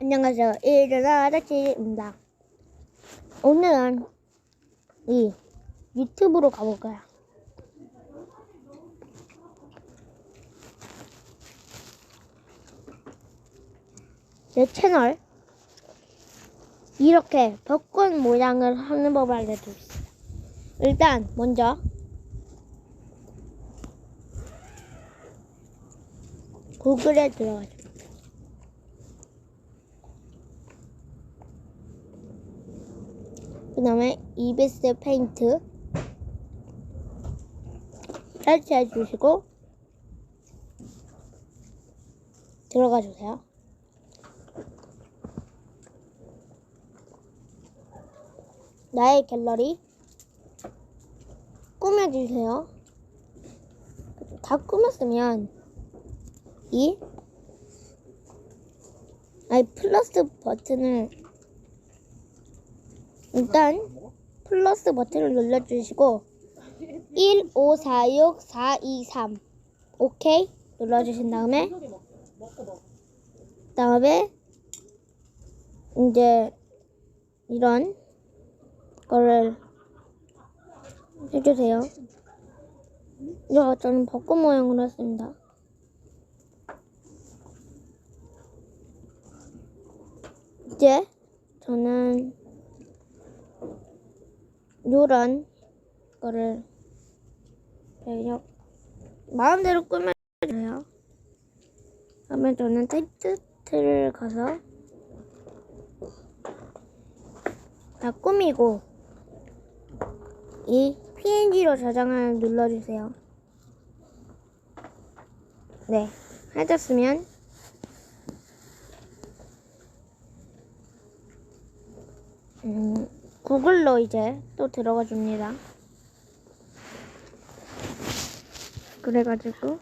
안녕하세요. 일어나 아저씨입니다. 오늘은 이 유튜브로 가볼까요? 내 채널 이렇게 벚꽃 모양을 하는 법을 알려드리겠습니다. 일단 먼저 구글에 들어가죠. 다음에 이비스 페인트 설치해 주시고 들어가 주세요. 나의 갤러리 꾸며주세요. 다 꾸몄으면 이 아이 플러스 버튼을 일단 플러스 버튼을 눌러주시고 1, 5, 4, 6, 4, 2, 3 오케이 눌러주신 다음에 다음에 이제 이런 거를 해주세요. 이거 저는 벚꽃 모양으로 했습니다. 이제 저는 요런 거를 그냥 마음대로 꾸며줘요. 그러면 저는 텍스트를 가서 다 꾸미고 이 PNG로 저장을 눌러주세요. 네, 해줬으면 음, 구글로 이제 또 들어가 줍니다. 그래가지고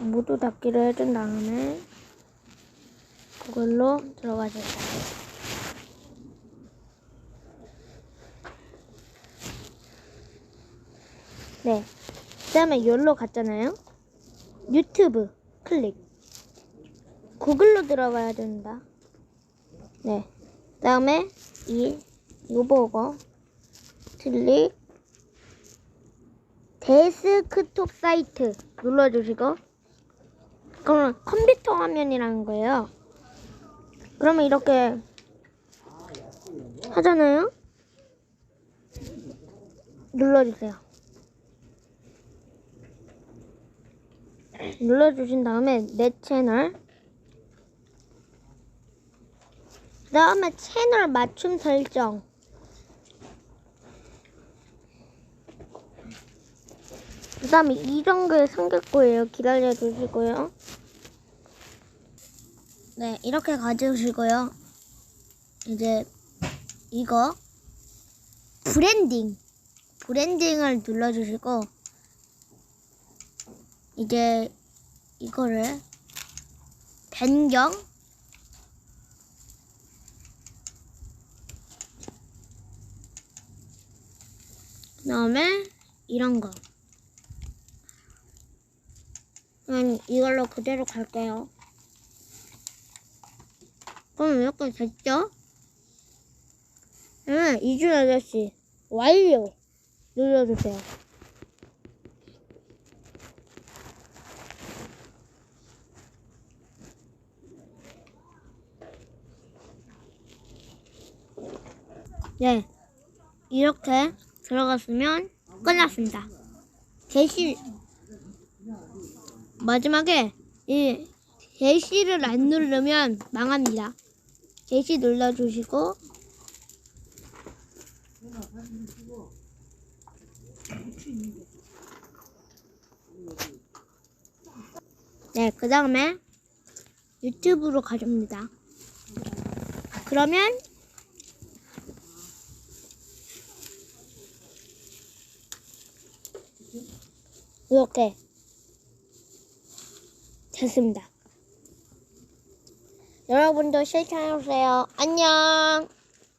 모두 닫기를 해준 다음에 구글로 들어가 주세요. 네. 그 다음에 여기로 갔잖아요. 유튜브 클릭. 구글로 들어가야 된다. 네. 그 다음에 이, 요보고 클릭. 데스크톱 사이트 눌러주시고. 그러면 컴퓨터 화면이라는 거예요. 그러면 이렇게 하잖아요. 눌러주세요. 눌러주신 다음에 내 채널 그 다음에 채널 맞춤 설정. 그 다음에 이런 게 생길 거예요. 기다려 주시고요. 네 이렇게 가져오시고요. 이제 이거 브랜딩 브랜딩을 눌러주시고 이제 이거를 변경 그 다음에 이런 거 그럼 이걸로 그대로 갈게요 그럼 이렇게 됐죠? 네, 이준 아저씨 완료 눌러주세요. 네, 이렇게 들어갔으면 끝났습니다. 게시 마지막에 이 게시를 안 누르면 망합니다. 게시 눌러주시고 네, 그 다음에 유튜브로 가줍니다. 그러면 이렇게 됐습니다. 여러분도 실천해보세요. 안녕!